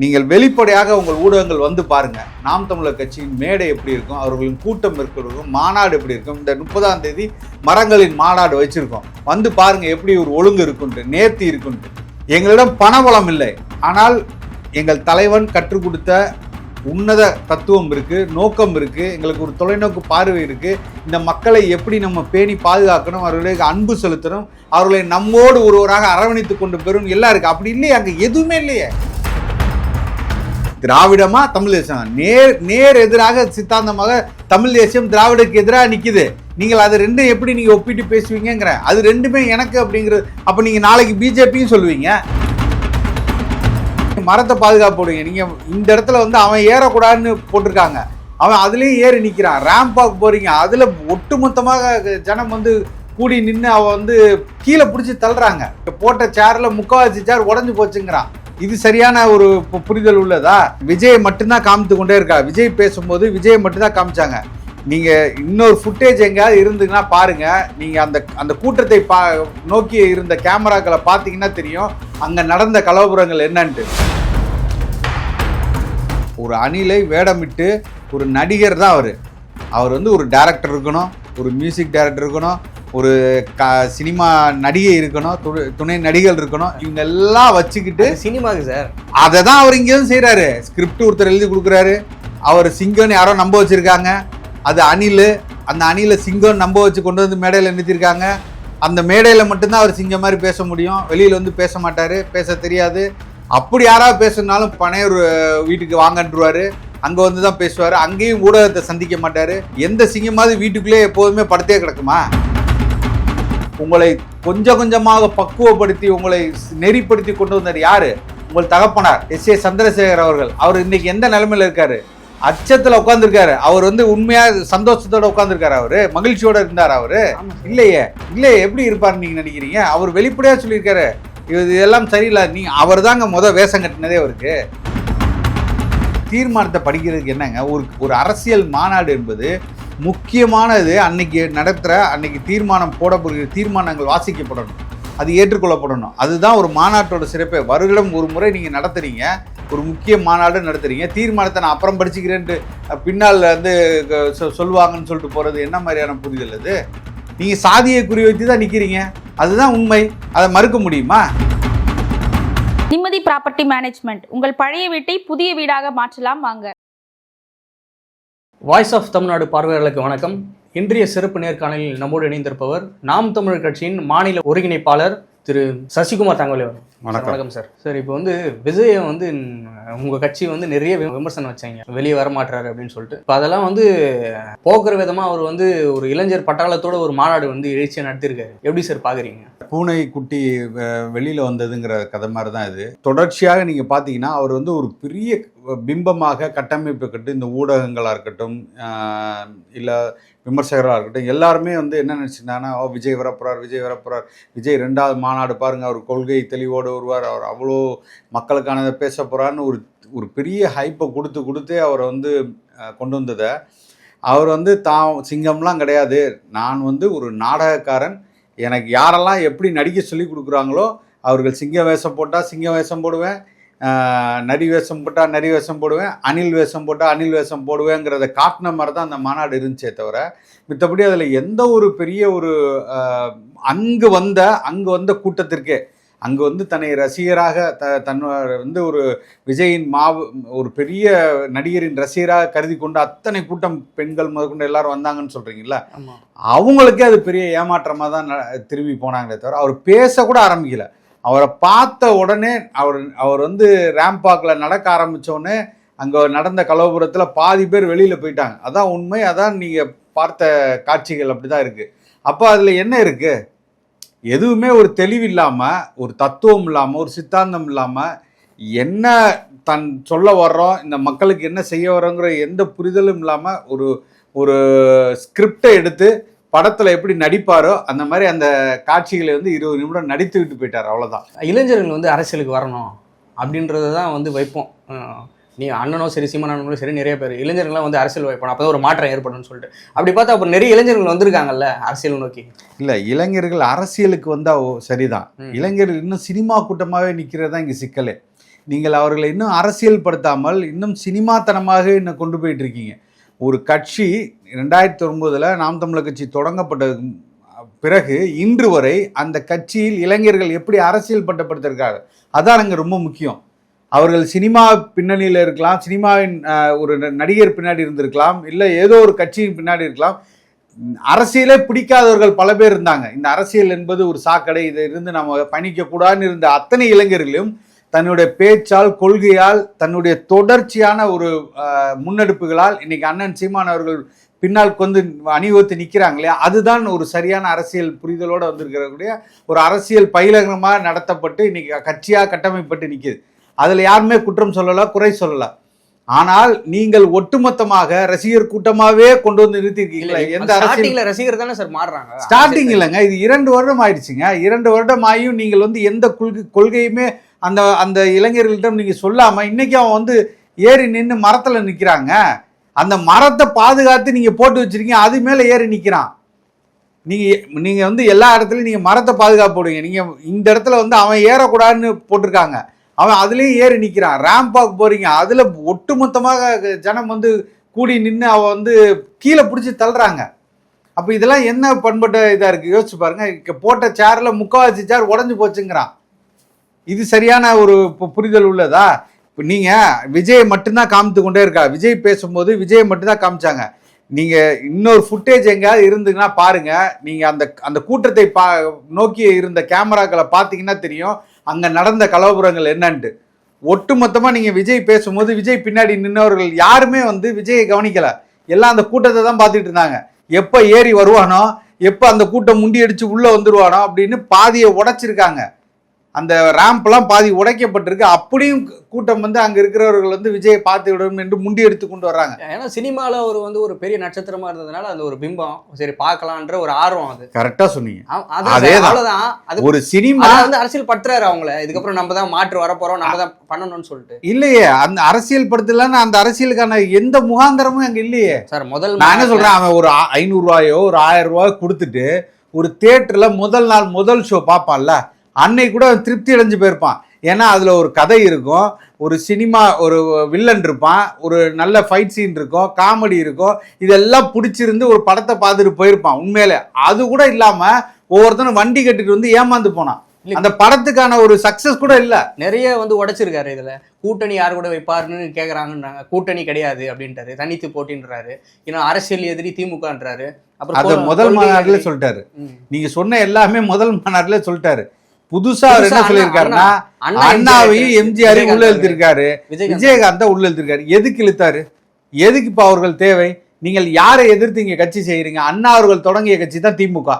நீங்கள் வெளிப்படையாக உங்கள் ஊடகங்கள் வந்து பாருங்கள் நாம் தமிழர் கட்சியின் மேடை எப்படி இருக்கும் அவர்களின் கூட்டம் எப்படி மாநாடு எப்படி இருக்கும் இந்த முப்பதாம் தேதி மரங்களின் மாநாடு வச்சுருக்கோம். வந்து பாருங்கள் எப்படி ஒரு ஒழுங்கு இருக்குன்ட்டு நேர்த்தி இருக்குன்ட்டு. எங்களிடம் பணபலம் இல்லை. ஆனால் எங்கள் தலைவன் கற்றுக் கொடுத்த உன்னத தத்துவம் இருக்குது நோக்கம் இருக்குது எங்களுக்கு ஒரு தொலைநோக்கு பார்வை இருக்குது இந்த மக்களை எப்படி நம்ம பேணி பாதுகாக்கணும் அவர்களுக்கு அன்பு செலுத்தணும் அவர்களை நம்மோடு ஒருவராக அரவணைத்து கொண்டு பெறும் எல்லாம் இருக்குது அப்படி இல்லையே அங்கே எதுவுமே இல்லையே. திராவிடமா தமிழ் தேசம்? நேர் நேர் எதிராக சித்தாந்தமாக தமிழ் தேசியம் திராவிடக்கு எதிராக நிற்குது நீங்கள் அது ரெண்டும் எப்படி நீங்கள் ஒப்பிட்டு பேசுவீங்கிற அது ரெண்டுமே எனக்கு அப்படிங்கிறது அப்போ நீங்கள் நாளைக்கு பிஜேபியும் சொல்லுவீங்க. மரத்தை பாதுகாப்புடுங்க நீங்கள் இந்த இடத்துல வந்து அவன் ஏறக்கூடாதுன்னு போட்டிருக்காங்க. அவன் அதுலேயும் ஏறி நிற்கிறான் ரேம்பாக்கு போகிறீங்க அதில் ஒட்டுமொத்தமாக ஜனம் வந்து கூடி நின்று அவன் வந்து கீழே பிடிச்சி தள்ளுறாங்க. போட்ட சேரில் முக்கால்வாசி சேர் உடஞ்சு போச்சுங்கிறான். இது சரியான ஒரு பு- புரிதல் உள்ளதா? விஜய் மட்டும்தான் காமித்து கொண்டே இருக்கா? விஜய் பேசும்போது விஜய் மட்டும்தான் காமிச்சாங்க. நீங்க இன்னொரு ஃபுட்டேஜ் எங்கேயாவது இருந்துங்கன்னா பாருங்க. நீங்க அந்த அந்த கூட்டத்தை பா நோக்கி இருந்த கேமராக்களை பார்த்தீங்கன்னா தெரியும். அங்க நடந்த கலவரங்கள் என்னன்ட்டு. ஒரு அணிலை வேடமிட்டு ஒரு நடிகர் தான் அவர். அவர் வந்து ஒரு டேரக்டர் இருக்கணும் ஒரு மியூசிக் டைரக்டர் இருக்கணும் ஒரு க சினிமா நடிகை இருக்கணும் துணை- துணை நடிகர்கள் இருக்கணும். இவங்க எல்லாம் வச்சுக்கிட்டு சினிமாக்கு சார். அதை தான் அவர் இங்கேயும் செய்கிறாரு ஸ்கிரிப்ட் ஒருத்தர் எழுதி கொடுக்குறாரு. அவர் சிங்கம்னு யாரோ நம்ப வச்சுருக்காங்க. அது அணில். அந்த அணில சிங்கம் நம்ப வச்சு கொண்டு வந்து மேடையில் நிறுத்திருக்காங்க. அந்த மேடையில் மட்டும்தான் அவர் சிங்கம் மாதிரி பேச முடியும். வெளியில் வந்து பேச மாட்டார். பேச தெரியாது. அப்படி யாராவது பேசுனாலும் பனையூர் வீட்டுக்கு வாங்கன்றுவாரு அங்கே வந்து தான் பேசுவார். அங்கேயும் ஊடகத்தை சந்திக்க மாட்டார். எந்த சிங்கமாவது வீட்டுக்குள்ளே எப்போதுமே படுத்தே கிடக்குமா? உங்களை கொஞ்சம் கொஞ்சமாக பக்குவப்படுத்தி உங்களை நெறிப்படுத்தி கொண்டு வந்தார் யாரு? உங்கள் தகப்பனார் எஸ். ஏ. சந்திரசேகர் அவர்கள். அவர் இன்னைக்கு எந்த நிலைமையில இருக்காரு? அச்சத்துல உட்காந்துருக்காரு அவர் வந்து உண்மையா சந்தோஷத்தோட உட்காந்துருக்காரு அவரு? மகிழ்ச்சியோட இருந்தார் அவரு? இல்லையே. இல்லையே. எப்படி இருப்பாரு நீங்க நினைக்கிறீங்க? அவர் வெளிப்படையா சொல்லியிருக்காரு. இது இதெல்லாம் சரியில்லை. நீ அவர் தாங்க முத வேஷம் கட்டினதே அவருக்கு. தீர்மானத்தை படிக்கிறதுக்கு என்னங்க? ஒரு ஒரு அரசியல் மாநாடு என்பது முக்கியமானது அன்னைக்கு நடத்துகிற அன்னைக்கு தீர்மானம் போடப்படுகிற தீர்மானங்கள் வாசிக்கப்படணும். அது ஏற்றுக்கொள்ளப்படணும். அதுதான் ஒரு மாநாட்டோட சிறப்பே. வருடம் ஒரு முறை நீங்கள் நடத்துகிறீங்க ஒரு முக்கிய மாநாடு நடத்துறீங்க. தீர்மானத்தை நான் அப்புறம் படிச்சுக்கிறேன்ட்டு பின்னால் வந்து சொ- சொல்லுவாங்கன்னு சொல்லிட்டு போகிறது என்ன மாதிரியான புரிதல் அது? நீங்கள் சாதியை குறி வைத்து தான் நிற்கிறீங்க அதுதான் உண்மை. அதை மறுக்க முடியுமா? நிம்மதி ப்ராப்பர்ட்டி மேனேஜ்மெண்ட். உங்கள் பழைய வீட்டை புதிய வீடாக மாற்றலாம் வாங்க. வாய்ஸ் ஆஃப் தமிழ்நாடு பார்வையாளர்களுக்கு வணக்கம். இன்றைய சிறப்பு நேர்காணலில் நம்மோடு இணைந்திருப்பவர் நாம் தமிழர் கட்சியின் மாநில ஒருங்கிணைப்பாளர் திரு சசிகுமார் தங்கவலி அவர் வணக்கம். வணக்கம் சார். சார் இப்போ வந்து விஜயை வந்து ம், உங்க கட்சி வந்து நிறைய விமர்சனம் வச்சாங்க. வெளியே வரமாட்டாரு அப்படின்னு சொல்லிட்டு. இப்போ அதெல்லாம் வந்து போக்குற விதமா அவர் வந்து ஒரு இளைஞர் பட்டாளத்தோட ஒரு மாநாடு வந்து எழுச்சியை நடத்திருக்காரு எப்படி சார் பாக்குறீங்க? பூனை குட்டி வெளியில வந்ததுங்கிற கதை மாதிரி தான் இது. தொடர்ச்சியாக நீங்க பாத்தீங்கன்னா அவர் வந்து ஒரு பெரிய பிம்பமாக கட்டமைப்பு கட்டு இந்த ஊடகங்களா இருக்கட்டும் இல்ல விமர்சகராக இருக்கட்டும். எல்லாருமே வந்து என்ன நினச்சிருந்தாங்கன்னா ஓ விஜய் வரப்போகிறார் விஜய் வரப்போகிறார் விஜய் ரெண்டாவது மாநாடு பாருங்கள் அவர் கொள்கை தெளிவோடு வருவார். அவர் அவ்வளோ மக்களுக்கானதை பேச போகிறான்னு ஒரு ஒரு பெரிய ஹைப்பை கொடுத்து கொடுத்தே அவரை வந்து கொண்டு வந்ததை. அவர் வந்து தான் சிங்கம்லாம் கிடையாது. நான் வந்து ஒரு நாடகக்காரன். எனக்கு யாரெல்லாம் எப்படி நடிக்க சொல்லி கொடுக்குறாங்களோ அவர்கள் சிங்க வேஷம் போட்டால் சிங்க வேஷம் போடுவேன். நரி வேஷம் போட்டால் நரி வேஷம் போடுவேன் அணில் வேஷம் போட்டால் அணில் வேஷம் போடுவேங்கிறத காட்டின மாதிரி தான் அந்த மாநாடு இருந்துச்சே தவிர மித்தபடி அதில் எந்த ஒரு பெரிய ஒரு அங்கு வந்த அங்கு வந்த கூட்டத்திற்கே அங்கு வந்து தன்னை ரசிகராக த தன் வந்து ஒரு விஜயின் மாவு ஒரு பெரிய நடிகரின் ரசிகராக கருதி கொண்டு அத்தனை கூட்டம் பெண்கள் முதற்கொண்டு எல்லாரும் வந்தாங்கன்னு சொல்கிறீங்களா அவங்களுக்கே அது பெரிய ஏமாற்றமாக தான் திரும்பி போனாங்களே தவிர அவர் பேச கூட ஆரம்பிக்கல. அவரை பார்த்த உடனே அவர் அவர் வந்து ரேம்பாக்கில் நடக்க ஆரம்பித்தோடனே அங்கே நடந்த கலவபுரத்தில் பாதி பேர் வெளியில் போயிட்டாங்க. அதான் உண்மை அதான் நீங்கள் பார்த்த காட்சிகள் அப்படி தான் இருக்குது அப்போ அதில் என்ன இருக்குது எதுவுமே ஒரு தெளிவு இல்லாமல் ஒரு தத்துவம் இல்லாமல் ஒரு சித்தாந்தம் இல்லாமல் என்ன தன் சொல்ல வர்றோம் இந்த மக்களுக்கு என்ன செய்ய வரோங்கிற எந்த புரிதலும் இல்லாமல் ஒரு ஒரு ஸ்கிரிப்டை எடுத்து படத்தில் எப்படி நடிப்பாரோ அந்த மாதிரி அந்த காட்சிகளை வந்து இருபது நிமிடம் நடித்து விட்டு போயிட்டார் அவ்வளோதான் இளைஞர்கள் வந்து அரசியலுக்கு வரணும் அப்படின்றத தான் வந்து வைப்போம். நீ அண்ணனோ சரி சீமானோ சரி நிறைய பேர் இளைஞர்கள்லாம் வந்து அரசியல் வைப்போம் அப்போ ஒரு மாற்றம் ஏற்படும்னு சொல்லிட்டு. அப்படி பார்த்தா அப்புறம் நிறைய இளைஞர்கள் வந்திருக்காங்கல்ல அரசியல் நோக்கி? இல்லை இளைஞர்கள் அரசியலுக்கு வந்தால் சரிதான். இளைஞர்கள் இன்னும் சினிமா கூட்டமாகவே நிற்கிறது தான் இங்கே சிக்கலே. நீங்கள் அவர்களை இன்னும் அரசியல் படுத்தாமல் இன்னும் சினிமாத்தனமாக இன்னும் கொண்டு போயிட்டு இருக்கீங்க. ஒரு கட்சி ரெண்டாயிரத்தி ஒன்பதில் நாம் தமிழர் கட்சி தொடங்கப்பட்ட பிறகு இன்று வரை அந்த கட்சியில் இளைஞர்கள் எப்படி அரசியல் பட்டப்படுத்திருக்காங்க அதான் அங்கே ரொம்ப முக்கியம். அவர்கள் சினிமா பின்னணியில் இருக்கலாம் சினிமாவின் ஒரு ந- நடிகர் பின்னாடி இருந்திருக்கலாம் இல்லை ஏதோ ஒரு கட்சியின் பின்னாடி இருக்கலாம். அரசியலே பிடிக்காதவர்கள் பல பேர் இருந்தாங்க. இந்த அரசியல் என்பது ஒரு சாக்கடை இதை இருந்து நம்ம பயணிக்கக்கூடாதுன்னு இருந்த அத்தனை இளைஞர்களும் தன்னுடைய பேச்சால் கொள்கையால் தன்னுடைய தொடர்ச்சியான ஒரு அஹ், முன்னெடுப்புகளால் இன்னைக்கு அண்ணன் சீமான் அவர்கள் பின்னால் கொண்டு அணிவகுத்து நிற்கிறாங்க இல்லையா? அதுதான் ஒரு சரியான அரசியல் புரிதலோடு வந்திருக்கிறக்கூடிய ஒரு அரசியல் பயிலகமாக நடத்தப்பட்டு இன்னைக்கு கட்சியாக கட்டமைப்பட்டு நிற்கிது அதில் யாருமே குற்றம் சொல்லலை குறை சொல்லலை. ஆனால் நீங்கள் ஒட்டுமொத்தமாக ரசிகர் கூட்டமாகவே கொண்டு வந்து நிறுத்திருக்கீங்களா எந்த அரசியல் ரசிகர் தானே சார் மாறுறாங்க. ஸ்டார்டிங் இல்லைங்க இது இரண்டு வருடம் ஆயிடுச்சுங்க. இரண்டு வருடம் ஆகியும் நீங்கள் வந்து எந்த கொள்கை கொள்கையுமே அந்த அந்த இளைஞர்களிடம் நீங்கள் சொல்லாமல் இன்றைக்கி அவன் வந்து ஏறி நின்று மரத்தில் நிற்கிறாங்க அந்த மரத்தை பாதுகாத்து நீங்கள் போட்டு வச்சிருக்கீங்க அது மேலே ஏறி நிற்கிறான் நீங்கள் நீங்கள் வந்து எல்லா இடத்துலையும் நீங்கள் மரத்தை பாதுகாப்பு போடுவீங்க. நீங்கள் இந்த இடத்துல வந்து அவன் ஏறக்கூடாதுன்னு போட்டிருக்காங்க. அவன் அதுலேயும் ஏறி நிற்கிறான் ரேம்பாக்கு போகிறீங்க அதில் ஒட்டுமொத்தமாக ஜனம் வந்து கூடி நின்று அவன் வந்து கீழே பிடிச்சி தள்ளுறாங்க. அப்போ இதெல்லாம் என்ன பண்பட்ட இதாக இருக்குது யோசிச்சு பாருங்க. போட்ட சேரில் முக்கால்வாசி சேர் உடஞ்சி போச்சுங்கிறான். இது சரியான ஒரு பு- புரிதல் உள்ளதா? இப்போ நீங்கள் விஜய் மட்டும்தான் காமித்து கொண்டே இருக்கா? விஜய் பேசும்போது விஜய் மட்டும்தான் காமிச்சாங்க. நீங்கள் இன்னொரு ஃபுட்டேஜ் எங்கேயாவது இருந்துங்கன்னா பாருங்க. நீங்கள் அந்த அந்த கூட்டத்தை பா நோக்கி இருந்த கேமராக்களை பார்த்தீங்கன்னா தெரியும். அங்கே நடந்த கலவரங்கள் என்னன்ட்டு. ஒட்டுமொத்தமாக நீங்கள் விஜய் பேசும்போது விஜய் பின்னாடி நின்றவர்கள் யாருமே வந்து விஜயை கவனிக்கல. எல்லாம் அந்த கூட்டத்தை தான் பார்த்துட்டு இருந்தாங்க. எப்போ ஏறி வருவானோ எப்போ அந்த கூட்டம் முண்டி அடிச்சு உள்ளே வந்துருவானோ அப்படின்னு பாதியை உடைச்சிருக்காங்க. அந்த ரேம்ப்லாம் பாதி உடைக்கப்பட்டிருக்கு. அப்படியும் கூட்டம் வந்து அங்கே இருக்கிறவர்கள் வந்து விஜயை பார்த்து விடும் என்று முண்டி எடுத்து கொண்டு வர்றாங்க. ஏன்னா சினிமால ஒரு வந்து ஒரு பெரிய நட்சத்திரமா இருந்ததுனால அந்த ஒரு பிம்பம் சரி பார்க்கலான்ற ஒரு ஆர்வம் அது. கரெக்டாக சொன்னீங்க. சார், அவ்வளவுதான். அது ஒரு சினிமா வந்து அரசியல் படுத்துறாரு அவங்கள. இதுக்கப்புறம் நம்ம தான் மாற்று வரப்போறோம் நம்ம தான் பண்ணணும்னு சொல்லிட்டு. இல்லையே அந்த அரசியல் படுத்தலன்னு அந்த அரசியலுக்கான எந்த முகாந்திரமும் அங்கே இல்லையே. சார் முதல் நான் என்ன சொல்றேன் அவன் ஒரு ஆ- ஐநூறு ரூபாயோ ஒரு ஆயிரம் ரூபாயோ கொடுத்துட்டு ஒரு தேட்டர்ல முதல் நாள் முதல் ஷோ பார்ப்பான்ல. அன்னைக்கு கூட திருப்தி அடைஞ்சு போயிருப்பான். ஏன்னா அதுல ஒரு கதை இருக்கும். ஒரு சினிமா ஒரு வில்லன் இருப்பான். ஒரு நல்ல ஃபைட் சீன் இருக்கும். காமெடி இருக்கும். இதெல்லாம் பிடிச்சிருந்து ஒரு படத்தை பார்த்துட்டு போயிருப்பான் உண்மையிலே. அது கூட இல்லாம ஒவ்வொருத்தனும் வண்டி கட்டிட்டு வந்து ஏமாந்து போனான். அந்த படத்துக்கான ஒரு சக்சஸ் கூட இல்ல. நிறைய வந்து உடைச்சிருக்காரு இதுல. கூட்டணி யார் கூட வைப்பாருன்னு கேக்குறாங்கன்றாங்க. கூட்டணி கிடையாது அப்படின்றாரு. தனித்து போட்டின்றாரு. இன்னும் அரசியல் எதிரி திமுகன்றாரு. அத கொ- முதல் மாநாட்டுல. சொல்லிட்டாரு. நீங்க சொன்ன எல்லாமே முதல் மாநாட்டுல சொல்லிட்டாரு. புதுசா அவர் என்ன சொல்லியிருக்காருன்னா அண்ணா அண்ணாவையும் எம்ஜிஆரையும் உள்ள விஜயகாந்த் இழுத்திருக்காரு விஜயகாந்த். உள்ள இழுத்திருக்காரு எதுக்கு இழுத்தாரு? எதுக்கு இப்ப அவர்கள் தேவை? நீங்கள் யாரை எதிர்த்து இங்க கட்சி செய்யறீங்க? அண்ணா அவர்கள் தொடங்கிய கட்சி தான் திமுக.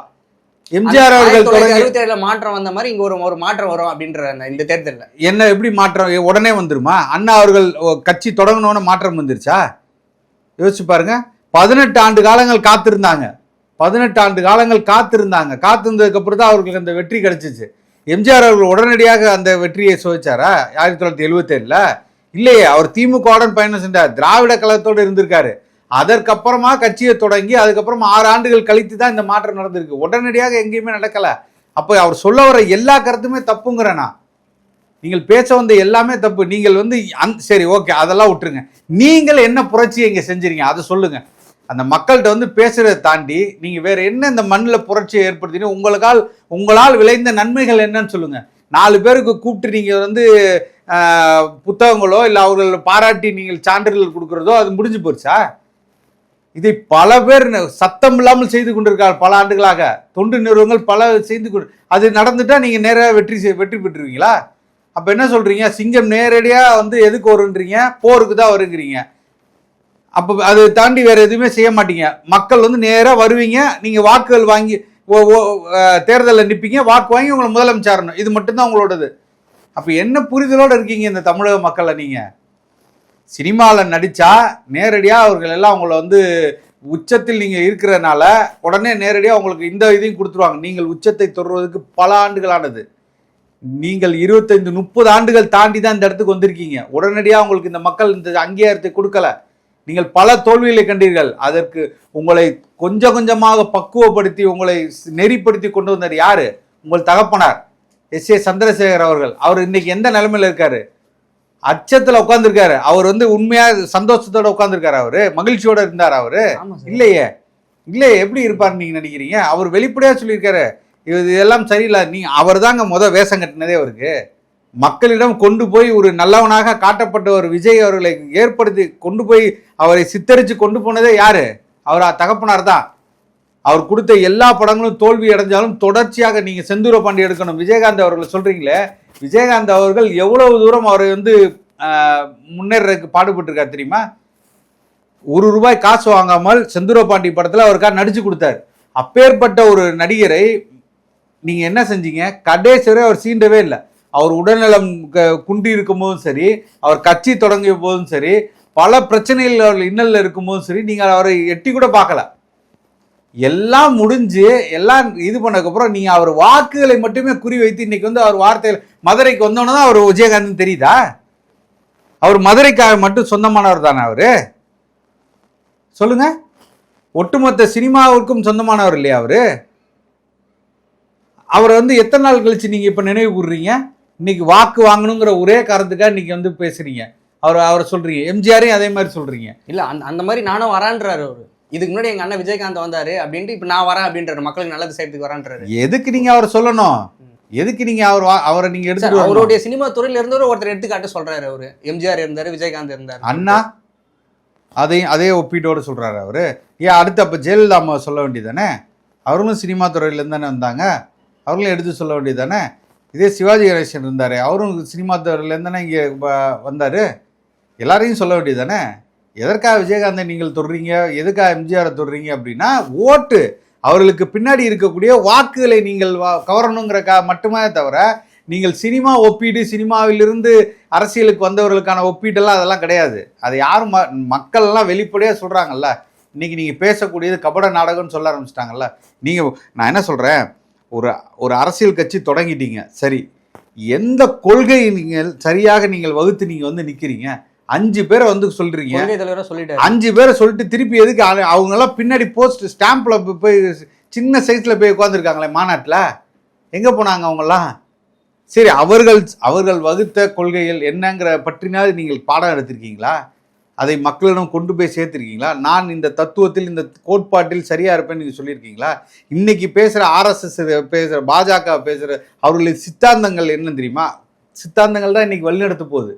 எம்ஜிஆர் அவர்கள் அறுபத்தி ஏழுல மாற்றம் வந்த மாதிரி இங்க ஒரு ஒரு மாற்றம் வரும் அப்படின்ற இந்த தேர்தல்ல. என்ன எப்படி மாற்றம்? உடனே வந்துருமா? அண்ணா அவர்கள் கட்சி தொடங்கினோன்னு மாற்றம் வந்துருச்சா? யோசிச்சு பாருங்க. பதினெட்டு ஆண்டு காலங்கள் காத்திருந்தாங்க. பதினெட்டு ஆண்டு காலங்கள் காத்திருந்தாங்க. காத்திருந்ததுக்கு அப்புறம் தான் அவர்களுக்கு அந்த வெற்றி கிடைச்சிச்சு. எம்ஜிஆர் அவர்கள் உடனடியாக அந்த வெற்றியை சோதிச்சாரா? ஆயிரத்தி தொள்ளாயிரத்தி எழுபத்தேழுல இல்லையே அவர் திமுகவுடன் பயணம் சென்றார் திராவிட கழகத்தோடு இருந்திருக்காரு. அதற்கப்புறமா கட்சியை தொடங்கி அதுக்கப்புறம் ஆறு ஆண்டுகள் கழித்து தான் இந்த மாற்றம் நடந்திருக்கு. உடனடியாக எங்கேயுமே நடக்கலை. அப்போ அவர் சொல்ல வர எல்லா கருத்துமே தப்புங்கிறேன்? நான் நீங்கள் பேச வந்த எல்லாமே தப்பு. நீங்கள் வந்து அந் சரி ஓகே அதெல்லாம் விட்டுருங்க. நீங்கள் என்ன புரட்சி இங்கே செஞ்சீங்க அதை சொல்லுங்கள் அந்த மக்கள்கிட்ட வந்து பேசுறதை தாண்டி நீங்கள் வேற என்ன இந்த மண்ணில் புரட்சியை ஏற்படுத்தினீங்க? உங்களுக்கால் உங்களால் விளைந்த நன்மைகள் என்னன்னு சொல்லுங்க. நாலு பேருக்கு கூப்பிட்டு நீங்கள் வந்து புத்தகங்களோ இல்லை அவர்கள் பாராட்டி நீங்கள் சான்றிதழ் கொடுக்குறதோ அது முடிஞ்சு போச்சா இதை பல பேர் சத்தம் இல்லாமல் செய்து கொண்டிருக்கார் பல ஆண்டுகளாக. தொண்டு நிறுவனங்கள் பல செய்து கொண்டு அது நடந்துட்டா நீங்க நேராக வெற்றி செய்- வெற்றி பெற்றுருவீங்களா? அப்போ என்ன சொல்றீங்க? சிங்கம் நேரடியாக வந்து எதுக்கு வருன்றீங்க? போருக்கு தான் வருங்கிறீங்க அப்போ அது தாண்டி வேறு எதுவுமே செய்ய மாட்டீங்க. மக்கள் வந்து நேராக வருவீங்க. நீங்கள் வாக்குகள் வாங்கி ஓ- ஓ- வாக்கு வாங்கி உங்களை முதலமைச்சரணும் இது மட்டும்தான் உங்களோடது. அப்போ என்ன புரிதலோடு இருக்கீங்க இந்த தமிழக மக்களை நீங்கள் சினிமாவில் நடித்தா நேரடியாக அவர்கள் எல்லாம் அவங்கள வந்து உச்சத்தில் நீங்கள் இருக்கிறனால உடனே நேரடியாக உங்களுக்கு இந்த இதையும் கொடுத்துருவாங்க. நீங்கள் உச்சத்தை தொடுவதற்கு பல ஆண்டுகளானது. நீங்கள் இருபத்தைந்து முப்பது ஆண்டுகள் தாண்டி தான் இந்த இடத்துக்கு வந்திருக்கீங்க. உடனடியாக உங்களுக்கு இந்த மக்கள் இந்த அங்கீகாரத்தை கொடுக்கல. நீங்கள் பல தோல்விகளை கண்டீர்கள். அதற்கு உங்களை கொஞ்சம் கொஞ்சமாக பக்குவப்படுத்தி உங்களை நெறிப்படுத்தி கொண்டு வந்தார் யாரு? உங்கள் தகப்பனார் எஸ். ஏ. சந்திரசேகர் அவர்கள். அவர் இன்னைக்கு எந்த நிலைமையில இருக்காரு? அச்சத்துல உட்காந்துருக்காரு அவர் வந்து உண்மையா சந்தோஷத்தோட உட்காந்துருக்காரு அவரு? மகிழ்ச்சியோட இருந்தார் அவரு? இல்லையே. இல்லையே எப்படி இருப்பாருன்னு நீங்க நினைக்கிறீங்க? அவர் வெளிப்படையா சொல்லியிருக்காரு. இது இதெல்லாம் சரியில்லை. நீ அவர் தாங்க முத வேஷம் கட்டினதே அவருக்கு. மக்களிடம் கொண்டு போய் ஒரு நல்லவனாக காட்டப்பட்ட ஒரு விஜய் அவர்களை ஏற்படுத்தி கொண்டு போய் அவரை சித்தரித்து கொண்டு போனதே யாரு? அவர் தகப்பனார் தான். அவர் கொடுத்த எல்லா படங்களும் தோல்வி அடைஞ்சாலும் தொடர்ச்சியாக நீங்கள் செந்தூர பாண்டி எடுக்கணும். விஜயகாந்த் அவர்களை சொல்கிறீங்களே விஜயகாந்த் அவர்கள் எவ்வளவு தூரம் அவரை வந்து முன்னேறதுக்கு பாடுபட்டிருக்காரு தெரியுமா? ஒரு ரூபாய் காசு வாங்காமல் செந்தூர பாண்டி படத்தில் அவருக்காக நடித்து கொடுத்தாரு. அப்பேற்பட்ட ஒரு நடிகரை நீங்கள் என்ன செஞ்சீங்க? கடைசி வரை அவர் சீண்டவே இல்லை. அவர் உடல்நலம் க- குன்றி இருக்கும் போதும் சரி அவர் கட்சி தொடங்கிய போதும் சரி பல பிரச்சனைகள் அவர் இன்னலில் இருக்கும்போதும் சரி நீங்கள் அவரை எட்டி கூட பார்க்கல. எல்லாம் முடிஞ்சு எல்லாம் இது பண்ணதுக்கப்புறம் நீங்கள் அவர் வாக்குகளை மட்டுமே குறி வைத்து இன்னைக்கு வந்து அவர் வார்த்தையில் மதுரைக்கு வந்தோன்னே தான் அவர் விஜயகாந்த் தெரியுதா? அவர் மதுரைக்காக மட்டும் சொந்தமானவர் தானே அவர்? சொல்லுங்க. ஒட்டுமொத்த சினிமாவுக்கும் சொந்தமானவர் இல்லையா அவர்? அவரை வந்து எத்தனை நாள் கழிச்சு நீங்கள் இப்போ நினைவு கூறுறீங்க இன்னைக்கு வாக்கு வாங்கணுங்கிற ஒரே காரணத்துக்காக இன்னைக்கு வந்து பேசுறீங்க. அவர் அவரை சொல்றீங்க. எம்ஜிஆரையும் அதே மாதிரி சொல்றீங்க. இல்ல அந்த அந்த மாதிரி நானும் வரான்றாரு அவரு. இதுக்கு முன்னாடி எங்க அண்ணன் விஜயகாந்த் வந்தாரு. அப்படின்ட்டு இப்ப நான் வரேன் அப்படின்றாரு. மக்களுக்கு நல்லது செய்யறதுக்கு வரான்றாரு. எதுக்கு நீங்க அவரை சொல்லணும்? எதுக்கு நீங்க அவர் அவரை நீங்க வரணும்? அவருடைய சினிமா துறையில இருந்தவர் ஒருத்தர் எடுத்துக்காட்டு சொல்றாரு அவரு. எம்ஜிஆர் இருந்தாரு விஜயகாந்த் இருந்தாரு. அண்ணா அதையும் அதே ஒப்பீட்டோடு சொல்றாரு அவரு. ஏன் அடுத்து அப்ப ஜெயலலிதா அம்மா சொல்ல வேண்டியதானே அவர்களும் சினிமா துறையிலேருந்து தானே வந்தாங்க. அவர்களும் எடுத்து சொல்ல வேண்டியதானே இதே சிவாஜி கணேசன் இருந்தார். அவரும் சினிமா துறையிலேருந்தானே இங்கே வந்தார். எல்லாரையும் சொல்ல வேண்டியது தானே எதற்காக விஜயகாந்தை நீங்கள் தொடுறீங்க? எதுக்காக எம்ஜிஆரை தொடுறீங்க அப்படின்னா ஓட்டு. அவர்களுக்கு பின்னாடி இருக்கக்கூடிய வாக்குகளை நீங்கள் வா- கவரணுங்கிறக்காக மட்டுமே தவிர நீங்கள் சினிமா ஒப்பீடு சினிமாவிலிருந்து அரசியலுக்கு வந்தவர்களுக்கான ஒப்பீட்டெல்லாம் அதெல்லாம் கிடையாது. அது யாரும் ம மக்கள்லாம் வெளிப்படையாக சொல்கிறாங்கல்ல இன்றைக்கி நீங்கள் பேசக்கூடியது கபட நாடகம்னு சொல்ல ஆரம்பிச்சிட்டாங்கல்ல? நீங்கள் நான் என்ன சொல்கிறேன் ஒரு ஒரு அரசியல் கட்சி தொடங்கிட்டீங்க. சரி. எந்த கொள்கை நீங்கள் சரியாக நீங்கள் வகுத்து நீங்கள் வந்து நிற்கிறீங்க அஞ்சு பேரை வந்து தலைவரா சொல்லிட்டாரு. அஞ்சு பேரை சொல்லிட்டு திருப்பி எதுக்கு அவங்க அவங்கெல்லாம் பின்னாடி போஸ்ட் ஸ்டாம்ப்ல போய் சின்ன சைஸ்ல போய் உட்காந்துருக்காங்களே மாநாட்டில். எங்க போனாங்க அவங்கெல்லாம்? சரி அவர்கள் அவர்கள் வகுத்த கொள்கைகள் என்னங்கிற பற்றினாவது நீங்கள் பாடம் எடுத்திருக்கீங்களா? அதை மக்களிடம் கொண்டு போய் சேர்த்துருக்கீங்களா? நான் இந்த தத்துவத்தில் இந்த கோட்பாட்டில் சரியாக இருப்பேன்னு நீங்கள் சொல்லியிருக்கீங்களா? இன்னைக்கு பேசுகிற ஆர்எஸ்எஸ் பேசுகிற பாஜக பேசுகிற அவர்களின் சித்தாந்தங்கள் என்ன தெரியுமா? சித்தாந்தங்கள் தான் இன்னைக்கு வழிநடத்த போகுது.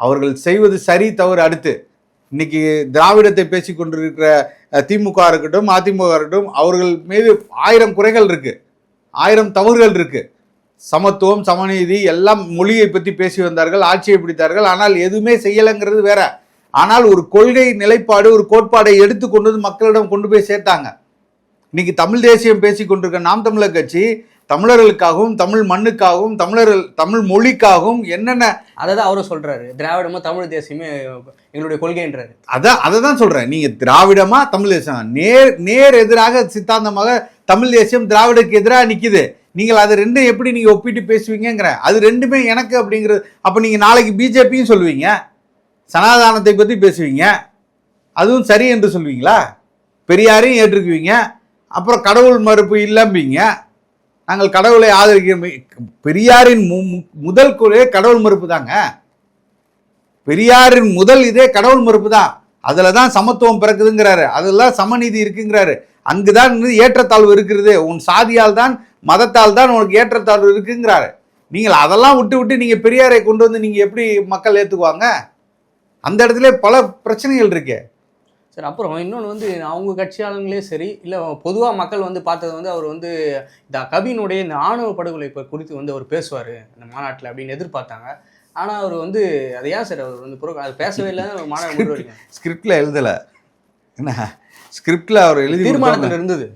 அவர்கள் செய்வது சரி தவறு அடுத்து. இன்னைக்கு திராவிடத்தை பேசி கொண்டிருக்கிற திமுக இருக்கட்டும் அதிமுக இருக்கட்டும் அவர்கள் மீது ஆயிரம் குறைகள் இருக்குது ஆயிரம் தவறுகள் இருக்குது சமத்துவம் சமநீதி எல்லாம் மொழியை பற்றி பேசி வந்தார்கள் ஆட்சியை பிடித்தார்கள் ஆனால் எதுவுமே செய்யலைங்கிறது வேற. ஆனால் ஒரு கொள்கை நிலைப்பாடு ஒரு கோட்பாடை எடுத்து கொண்டு வந்து மக்களிடம் கொண்டு போய் சேர்த்தாங்க. இன்னைக்கு தமிழ் தேசியம் பேசி கொண்டிருக்க நாம் தமிழர் கட்சி தமிழர்களுக்காகவும் தமிழ் மண்ணுக்காகவும் தமிழர்கள் தமிழ் மொழிக்காகவும் என்னென்ன அதான் அவரும் சொல்றாரு. திராவிடமும் தமிழ் தேசியமே எங்களுடைய கொள்கைன்றாரு. அதான் அதை தான் சொல்றேன். நீங்க திராவிடமா தமிழ் தேசம் நேர் நேர் எதிராக சித்தாந்தமாக தமிழ் தேசியம் திராவிடக்கு எதிராக நிக்குது. நீங்கள் அது ரெண்டும் எப்படி நீங்க ஒப்பிட்டு பேசுவீங்கங்கிற அது ரெண்டுமே எனக்கு அப்படிங்கிறது அப்ப நீங்க நாளைக்கு பிஜேபியும் சொல்லுவீங்க. சனாதானத்தை பற்றி பேசுவீங்க. அதுவும் சரி என்று சொல்வீங்களா? பெரியாரையும் ஏற்றுக்குவீங்க. அப்புறம் கடவுள் மறுப்பு இல்லம்பீங்க. நாங்கள் கடவுளை ஆதரிக்கிறோம். பெரியாரின் மு- முதல் கொள்கை கடவுள் மறுப்பு தாங்க. பெரியாரின் முதல் இதே கடவுள் மறுப்பு தான். அதில் தான் சமத்துவம் பிறக்குதுங்கிறாரு. அதெல்லாம் சமநீதி இருக்குங்கிறாரு. அங்கு தான் ஏற்றத்தாழ்வு இருக்கிறது. உன் சாதியால் தான் மதத்தால் தான் உனக்கு ஏற்றத்தாழ்வு இருக்குங்கிறாரு. நீங்கள் அதெல்லாம் விட்டு விட்டு நீங்கள் பெரியாரை கொண்டு வந்து நீங்கள் எப்படி மக்கள் ஏற்றுக்குவாங்க அந்த இடத்துல பல பிரச்சனைகள் இருக்கு. சரி அப்புறம் இன்னொன்று வந்து அவங்க கட்சியாளங்களே சரி இல்லை பொதுவாக மக்கள் வந்து பார்த்தது வந்து அவர் வந்து இந்த கபினுடைய இந்த ஆணவ படுகொலை குறித்து வந்து அவர் பேசுவார் இந்த மாநாட்டில் அப்படின்னு எதிர்பார்த்தாங்க. ஆனால் அவர் வந்து அதை ஏன் சார் அவர் வந்து புற அது பேசவே இல்லை மாநாடு கொண்டு வரீங்க ஸ்கிரிப்ட்ல எழுதல. என்ன? ஸ்கிரிப்ட்ல அவர் எழுதி. தீர்மானத்தில் இருந்தது.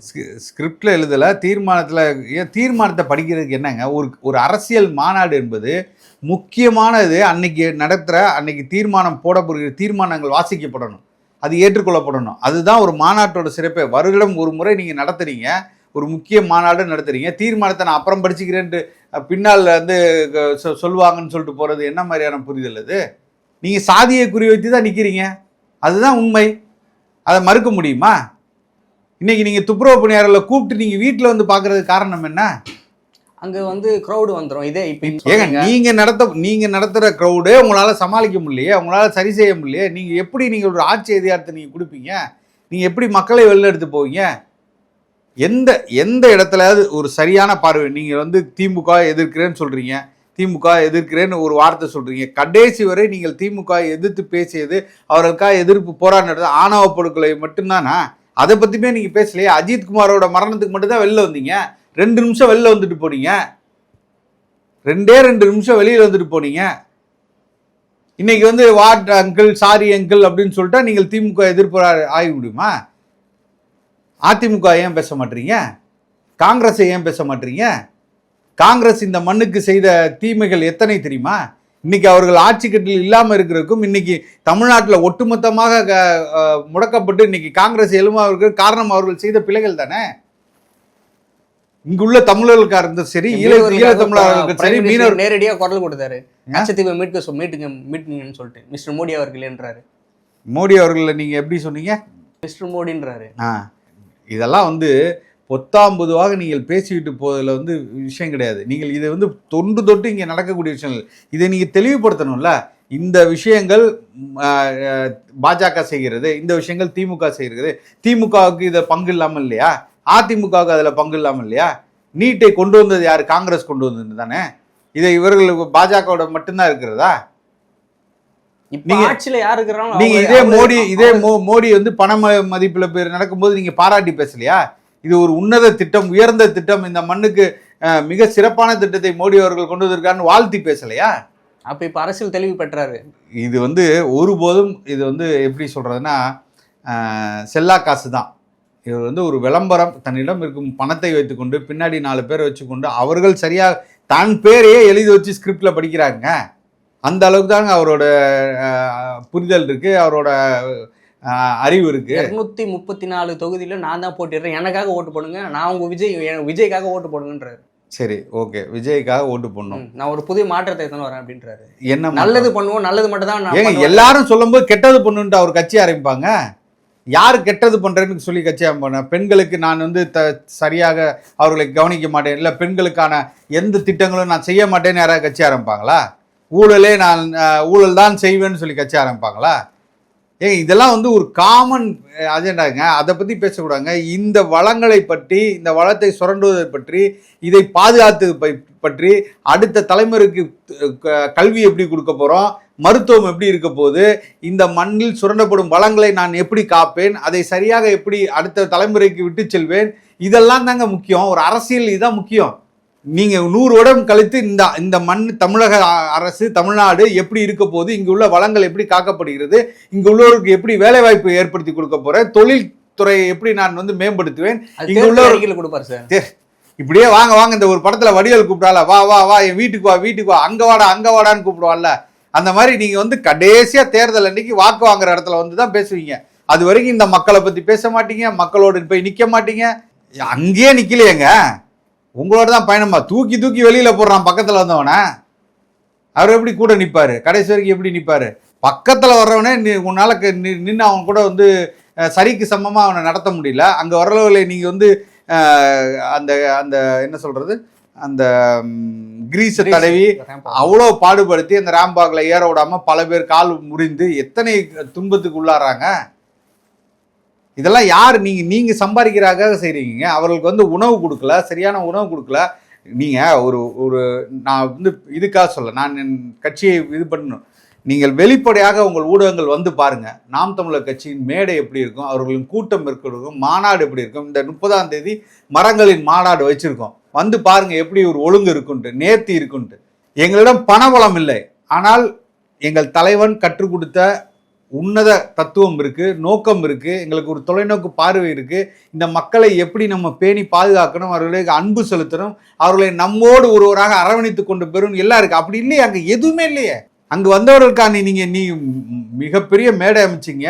ஸ்கிரிப்டில் எழுதலை தீர்மானத்தில் ஏன் தீர்மானத்தை படிக்கிறதுக்கு என்னங்க? ஒரு ஒரு அரசியல் மாநாடு என்பது முக்கியமானது அன்னைக்கு நடத்துகிற அன்னைக்கு தீர்மானம் போடப்படுகிற தீர்மானங்கள் வாசிக்கப்படணும். அது ஏற்றுக்கொள்ளப்படணும். அதுதான் ஒரு மாநாட்டோட சிறப்பே. வருடம் ஒரு முறை நீங்கள் நடத்துறீங்க. ஒரு முக்கிய மாநாடு நடத்துறீங்க. தீர்மானத்தை நான் அப்புறம் படிச்சுக்கிறேன்ட்டு பின்னால் வந்து சொ- சொல்லுவாங்கன்னு சொல்லிட்டு போகிறது என்ன மாதிரியான புரிதல் அது? நீங்கள் சாதியை குறி வைத்து தான் நிற்கிறீங்க அதுதான் உண்மை. அதை மறுக்க முடியுமா? இன்னைக்கு நீங்கள் துப்புரவு பணியாளர்களை கூப்பிட்டு நீங்கள் வீட்டில் வந்து பார்க்குறதுக்கு காரணம் என்ன? அங்க வந்து க்ரௌடு வந்துரும். இதே இப்ப ஏங்க சொல்றீங்க. நீங்க நடத்த நீங்க நடத்துற க்ரௌடு உங்களால சமாளிக்க முடியலையே உங்களால சரி செய்ய முடியலையே நீங்க எப்படி நீங்க ஒரு ஆட்சி அதிகாரத்தை நீங்க கொடுப்பீங்க? நீங்க எப்படி மக்களை வெளில எடுத்து போவீங்க? எந்த எந்த இடத்துலயாவது ஒரு சரியான பார்வை நீங்க வந்து திமுக எதிர்க்கிறேன்னு சொல்றீங்க திமுக எதிர்க்கிறேன்னு ஒரு வார்த்தை சொல்றீங்க கடைசி வரை நீங்கள் திமுக எதிர்த்து பேசியது அவர்களுக்காக எதிர்ப்பு போராடினது ஆணவ பொருட்களை மட்டும்தானா? அதை பத்தியுமே நீங்க பேசலையே அஜித் குமாரோட மரணத்துக்கு மட்டும்தான் வெளில வந்தீங்க. ரெண்டு நிமிஷம் வெளில வந்துட்டு போனீங்க. ரெண்டே ரெண்டு நிமிஷம் வெளியில் வந்துட்டு போனீங்க. இன்னைக்கு வந்து வாட் அங்கிள் சாரி அங்கிள் அப்படின்னு சொல்லிட்டா நீங்கள் திமுக எதிர்ப்பு ஆகி முடியுமா அதிமுக ஏன் பேச மாட்டீங்க? காங்கிரஸை ஏன் பேச மாட்டீங்க? காங்கிரஸ் இந்த மண்ணுக்கு செய்த தீமைகள் எத்தனை தெரியுமா? இன்னைக்கு அவர்கள் ஆட்சி கட்டில் இல்லாமல் இருக்கிறதுக்கும் இன்னைக்கு தமிழ்நாட்டில் ஒட்டுமொத்தமாக க- முடக்கப்பட்டு இன்னைக்கு காங்கிரஸ் எழுமாவிற்கு காரணம் அவர்கள் செய்த பிழைகள் தானே? இங்குள்ள தமிழர்களுக்காக இருந்தும் சரி ஈழ ஈழ தமிழர்களுக்கும் சரி மீனவர் நேரடியா குரல் கொடுத்தாரு. கச்சத்தீவை மீட்க மீட்டுங்க மீட்டுங்கன்னு சொல்லிட்டு. மிஸ்டர் மோடி அவர்கள்ன்றாரு மோடி அவர்களை நீங்க எப்படி சொன்னீங்க? மிஸ்டர் மோடின்றாரு. ஆ இதெல்லாம் வந்து பொத்தாம் பொதுவாக நீங்கள் பேசிவிட்டு போவதில் வந்து விஷயம் கிடையாது. நீங்கள் இதை வந்து தொன்று தொட்டு இங்கே நடக்கக்கூடிய விஷயங்கள். இதை நீங்கள் தெளிவுபடுத்தணும்ல? இந்த விஷயங்கள் பாஜக செய்கிறது இந்த விஷயங்கள் திமுக செய்கிறது. திமுகவுக்கு இதில் பங்கு இல்லாமல் இல்லையா? அதிமுகவுக்கு அதில் பங்கு இல்லாமல் இல்லையா? நீட்டை கொண்டு வந்தது யார்? காங்கிரஸ் கொண்டு வந்தது தானே? இதை இவர்களுக்கு பாஜகவோட மட்டும்தான் இருக்கிறதா? நீங்க- இதே மோடி இதே மோடி வந்து பண மதிப்புல பேர் நடக்கும்போது நீங்க பாராட்டி பேசலையா? இது ஒரு உன்னத திட்டம் உயர்ந்த திட்டம். இந்த மண்ணுக்கு மிக சிறப்பான திட்டத்தை மோடி அவர்கள் கொண்டு வந்திருக்கான்னு வாழ்த்தி பேசலையா? அப்ப இப்ப அரசியல் தெளிவு பெற்றாரு. இது வந்து ஒருபோதும் இது வந்து எப்படி சொல்றதுன்னா செல்லா காசு தான் இது வந்து ஒரு விளம்பரம் தன்னிடம் இருக்கும் பணத்தை வைத்துக்கொண்டு பின்னாடி நாலு பேரை வச்சுக்கொண்டு அவர்கள் சரியா தன் பேரையே எழுதி வச்சு ஸ்கிரிப்ட்ல படிக்கிறாங்க அந்த அளவுக்கு தாங்க அவரோட புரிதல் இருக்கு அவரோட அறிவு இருக்கு. இருநூத்தி முப்பத்தி நாலு தொகுதியில நான் தான் போட்டிடுறேன். எனக்காக ஓட்டு போடுங்க நான் உங்க விஜய் விஜய்க்காக ஓட்டு போடுங்கன்றாரு. சரி ஓகே. விஜய்க்காக ஓட்டு போடணும். நான் ஒரு புதிய மாற்றத்தை எடுத்துன்னு வரேன் அப்படின்றாரு. என்ன? நல்லது பண்ணுவோம் நல்லது மட்டும் தான். எல்லாரும் சொல்லும்போது கெட்டது பண்ணுன்ட்டு அவர் கட்சி ஆரம்பிப்பாங்க? யார் கெட்டது பண்ணுறேன்னு சொல்லி கட்சி ஆரம்பிப்பாங்க பெண்களுக்கு நான் வந்து த சரியாக அவர்களை கவனிக்க மாட்டேன். இல்லை பெண்களுக்கான எந்த திட்டங்களும் நான் செய்ய மாட்டேன்னு யாராவது கட்சி ஆரம்பிப்பாங்களா? ஊழலே நான் ஊழல் தான் செய்வேன்னு சொல்லி கட்சி ஆரம்பிப்பாங்களா? ஏங்க இதெல்லாம் வந்து ஒரு காமன் அஜெண்டாங்க அதை பற்றி பேசக்கூடாதுங்க. இந்த வளங்களை பற்றி இந்த வளத்தை சுரண்டுவதை பற்றி இதை பாதுகாத்து பற்றி அடுத்த தலைமுறைக்கு க- கல்வி எப்படி கொடுக்க போகிறோம் மருத்துவம் எப்படி இருக்க போகுது? இந்த மண்ணில் சுரண்டப்படும் வளங்களை நான் எப்படி காப்பேன்? அதை சரியாக எப்படி அடுத்த தலைமுறைக்கு விட்டு செல்வேன்? இதெல்லாம் தாங்க முக்கியம். ஒரு அரசியல் இதுதான் முக்கியம். நீங்க நூறு வருடம் கழித்து இந்த இந்த மண் தமிழக அரசு தமிழ்நாடு எப்படி இருக்க போகுது? இங்கு உள்ள வளங்கள் எப்படி காக்கப்படுகிறது? இங்கு உள்ளவருக்கு எப்படி வேலை வாய்ப்பு ஏற்படுத்தி கொடுக்க போறேன்? தொழில் துறையை எப்படி நான் வந்து மேம்படுத்துவேன்? இங்க தேர்தல் உள்ள அறிக்கையில கொடுப்பாரு சார். இப்படியே வாங்க வாங்க இந்த ஒரு படத்துல வடிவேல் கூப்பிடால வா வா வா என் வீட்டுக்கு வா வீட்டுக்கு வா அங்க வாடா அங்க வாடான்னு கூப்பிடுவாள்ல அந்த மாதிரி நீங்கள் வந்து கடைசியாக தேர்தல் அன்னைக்கு வாக்கு வாங்குற இடத்துல வந்து தான் பேசுவீங்க. அது வரைக்கும் இந்த மக்களை பற்றி பேச மாட்டீங்க மக்களோடு போய் நிற்க மாட்டீங்க. அங்கேயே நிற்கலையேங்க உங்களோட தான் பயணமா. தூக்கி தூக்கி வெளியில் போடுறான் பக்கத்தில் வந்தவனே. அவர் எப்படி கூட நிற்பார் கடைசி வரைக்கும் எப்படி நிற்பார் பக்கத்தில் வர்றவனே நீ உன்னால் க- அவன் கூட வந்து சரிக்கு சமமாக அவனை நடத்த முடியல. அங்கே வர்றவர்களை நீங்கள் வந்து அந்த அந்த என்ன சொல்கிறது அந்த கிரீஸை தடவி அவ்வளோ பாடுபடுத்தி அந்த ராம்பாக்ல ஏற விடாம பல பேர் கால் முறிந்து எத்தனை துன்பத்துக்கு உள்ளாராங்க இதெல்லாம் யார் நீங்க நீங்க சம்பாதிக்கிறாக செய்றீங்க. அவர்களுக்கு வந்து உணவு கொடுக்கல சரியான உணவு கொடுக்கல. நீங்க ஒரு ஒரு நான் வந்து இதுக்காக சொல்ல நான் என் கட்சியை இது பண்ணணும். நீங்கள் வெளிப்படையாக உங்கள் ஊடகங்கள் வந்து பாருங்க. நாம் தமிழர் கட்சியின் மேடை எப்படி இருக்கும்? அவர்களின் கூட்டம் இருக்கும்? மாநாடு எப்படி இருக்கும்? இந்த முப்பதாம் தேதி மரங்களின் மாநாடு வச்சிருக்கோம். வந்து பாருங்க எப்படி ஒரு ஒழுங்கு இருக்குன்ட்டு நேர்த்தி இருக்குன்ட்டு. எங்களிடம் பணபலம் இல்லை. ஆனால் எங்கள் தலைவன் கற்றுக் கொடுத்த உன்னத தத்துவம் இருக்குது நோக்கம் இருக்குது எங்களுக்கு ஒரு தொலைநோக்கு பார்வை இருக்குது இந்த மக்களை எப்படி நம்ம பேணி பாதுகாக்கணும் அவர்களுக்கு அன்பு செலுத்தணும் அவர்களை நம்மோடு ஒருவராக அரவணைத்து கொண்டு பெறும் எல்லாம் இருக்குது அப்படி இல்லையே அங்கே எதுவுமே இல்லையே. அங்கே வந்தவர்களுக்கான நீங்கள் நீ மிகப்பெரிய மேடை அமைச்சிங்க.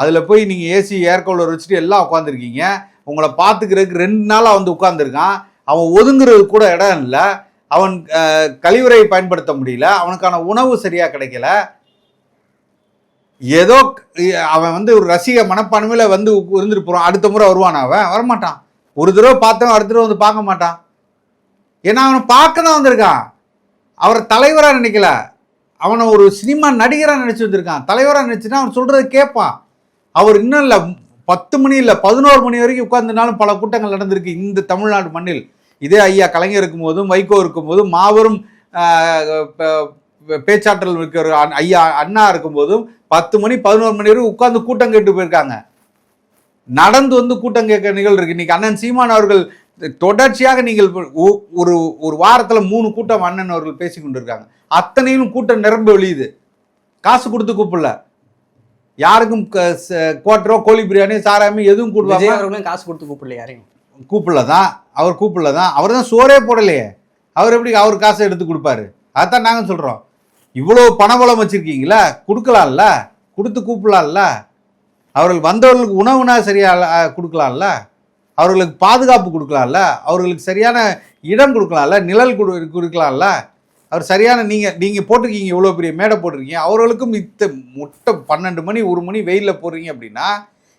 அதில் போய் நீங்கள் ஏசி ஏர் கூலர் வச்சுட்டு எல்லாம் உட்காந்துருக்கீங்க உங்களை பார்த்துக்கிறதுக்கு ரெண்டு நாளாக வந்து உட்காந்துருக்கான் அவன் ஒதுங்குறது கூட இடம் இல்லை. அவன் அஹ், பயன்படுத்த முடியல. அவனுக்கான உணவு சரியாக கிடைக்கல. ஏதோ அவன் வந்து ஒரு ரசிக மனப்பான்மையில் வந்து இருந்துட்டு போகிறான் அடுத்த முறை வருவான் அவன்? வரமாட்டான். ஒரு தடவை பார்த்தவன் அடுத்த தடவை வந்து பார்க்க மாட்டான். ஏன்னா அவனை பார்க்க தான் வந்திருக்கான். அவரை தலைவராக நினைக்கல. அவனை ஒரு சினிமா நடிகராக நினச்சி வந்திருக்கான். தலைவராக நினச்சினா அவன் சொல்கிறத கேட்பான். அவர் இன்னும் இல்லை. பத்து மணி இல்லை பதினோரு மணி வரைக்கும் உட்கார்ந்துனாலும் பல கூட்டங்கள் நடந்திருக்கு. இந்த தமிழ்நாடு மண்ணில். இதே ஐயா கலைஞர் இருக்கும்போதும் வைகோ இருக்கும் போதும் மாபெரும் பேச்சாற்றல் இருக்கிற ஐயா அண்ணா இருக்கும்போதும் பத்து மணி பதினோரு மணி வரைக்கும் உட்கார்ந்து கூட்டம் கேட்டு போயிருக்காங்க. நடந்து வந்து கூட்டம் கேட்க நிகழ்வு இருக்கு இன்னைக்கு அண்ணன் சீமான் அவர்கள் தொடர்ச்சியாக நீங்கள் ஒரு ஒரு வாரத்தில் மூணு கூட்டம் அண்ணன் அவர்கள் பேசி கொண்டிருக்காங்க. அத்தனையும் கூட்டம் நிரம்ப வெளியுது. காசு கொடுத்து கூப்பிடல. யாருக்கும் கோட்டரோ கோழி பிரியாணி சாராமி எதுவும் அவர்களும் காசு கொடுத்து கூப்பிடல யாரையும். கூப்பிடல தான் அவர் கூப்பிடல தான் அவர் தான் சோறே போடலையே. அவர் எப்படி அவர் காசை எடுத்து கொடுப்பாரு? அதான் நாங்கள் சொல்கிறோம் இவ்வளோ பணபலம் வச்சுருக்கீங்களா கொடுக்கலாம்ல? கொடுத்து கூப்பிடலாம்ல? அவர்கள் வந்தவர்களுக்கு உணவுனா சரியா அஹ், கொடுக்கலாம்ல? அவர்களுக்கு பாதுகாப்பு கொடுக்கலாம்ல? அவர்களுக்கு சரியான இடம் கொடுக்கலாம்ல? நிழல் கொடு கொடுக்கலாம்ல? அவர் சரியான நீங்கள் நீங்கள் போட்டிருக்கீங்க இவ்வளோ பெரிய மேடை போட்டிருக்கீங்க. அவர்களுக்கும் இத்த முட்டை பன்னெண்டு மணி ஒரு மணி வெயிலில் போடுறீங்க அப்படின்னா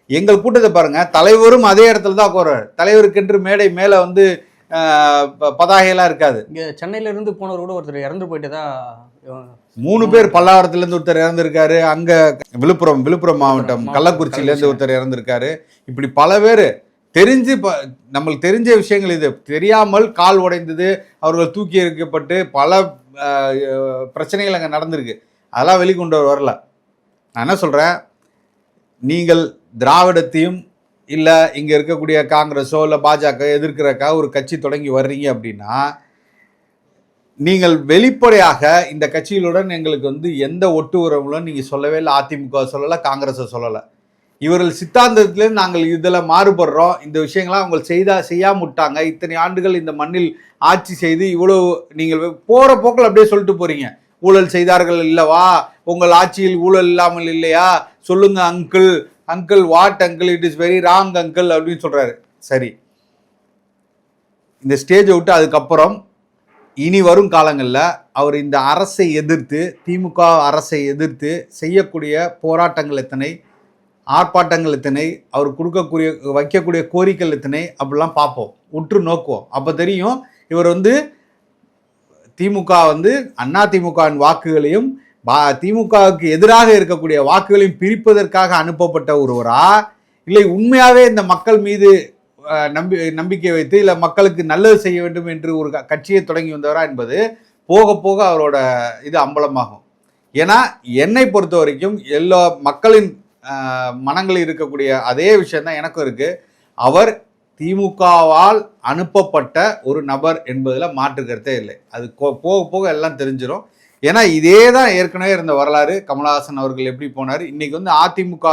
எங்கள் கூட்டத்தை பாருங்க தலைவரும் அதே இடத்துல தான் உட்காருவார். தலைவருக்கென்று மேடை மேலே வந்து பதாகையெல்லாம் இருக்காது. இங்க சென்னையில இருந்து போனவர் கூட ஒருத்தர் இறந்து போயிட்டதா மூணு பேர் பல்லாவரத்துலேருந்து ஒருத்தர் இறந்திருக்காரு. அங்கே விழுப்புரம் விழுப்புரம் மாவட்டம் கள்ளக்குறிச்சியிலேருந்து ஒருத்தர் இறந்திருக்காரு. இப்படி பல பேர் தெரிஞ்சு ப நம்மளுக்கு தெரிஞ்ச விஷயங்கள் இது. தெரியாமல் கால் உடைந்தது அவர்கள் தூக்கி எறிக்கப்பட்டு பல பிரச்சனைகள் அங்கே நடந்திருக்கு. அதெல்லாம் வெளிக்கொண்டு வரல. நான் என்ன சொல்கிறேன் நீங்கள் திராவிடத்தையும் இல்லை இங்கே இருக்கக்கூடிய காங்கிரஸோ இல்லை பாஜக எதிர்க்கிறக்கா ஒரு கட்சி தொடங்கி வர்றீங்க அப்படின்னா நீங்கள் வெளிப்படையாக இந்த கட்சிகளுடன் எங்களுக்கு வந்து எந்த ஒட்டு உறவுகளும் நீங்கள் சொல்லவே இல்லை அதிமுக சொல்லலை காங்கிரஸை சொல்லலை. இவர்கள் சித்தாந்தத்திலேருந்து நாங்கள் இதில் மாறுபடுறோம். இந்த விஷயங்கள்லாம் அவங்க செய்தா செய்யாம விட்டாங்க இத்தனை ஆண்டுகள் இந்த மண்ணில் ஆட்சி செய்து இவ்வளோ நீங்கள் போகிற போக்கில் அப்படியே சொல்லிட்டு போகிறீங்க ஊழல் செய்தார்கள் இல்லவா? உங்கள் ஆட்சியில் ஊழல் இல்லாமல் இல்லையா? சொல்லுங்க uncle uncle what uncle it is very wrong uncle அப்படின்னு சொல்கிறாரு சரி. இந்த ஸ்டேஜை விட்டு அதுக்கப்புறம் இனி வரும் காலங்களில் அவர் இந்த அரசை எதிர்த்து திமுக அரசை எதிர்த்து செய்யக்கூடிய போராட்டங்கள் எத்தனை? ஆர்ப்பாட்டங்கள் எத்தனை அவர் கொடுக்கக்கூடிய வைக்கக்கூடிய கோரிக்கைகள் எத்தனை அப்படிலாம் பார்ப்போம். உற்று நோக்குவோம். அப்போ தெரியும் இவர் வந்து திமுக வந்து அண்ணா திமுகவின் வாக்குகளையும் பா திமுகவுக்கு எதிராக இருக்கக்கூடிய வாக்குகளையும் பிரிப்பதற்காக அனுப்பப்பட்ட ஒருவரா? இல்லை உண்மையாகவே இந்த மக்கள் மீது நம்பி நம்பிக்கை வைத்து இல்லை மக்களுக்கு நல்லது செய்ய வேண்டும் என்று ஒரு க- கட்சியை தொடங்கி வந்தவரா என்பது போக போக அவரோட இது அம்பலமாகும். ஏன்னா என்னை பொறுத்த வரைக்கும் எல்லா மக்களின் மனங்களில் இருக்கக்கூடிய அதே விஷயம்தான் எனக்கும் இருக்குது அவர் திமுகவால் அனுப்பப்பட்ட ஒரு நபர் என்பதில் மாற்று கருத்தே இல்லை. அது போக போக எல்லாம் தெரிஞ்சிடும் ஏன்னா இதே தான் ஏற்கனவே இருந்த வரலாறு. கமலஹாசன் அவர்கள் எப்படி போனார்? இன்றைக்கி வந்து அதிமுக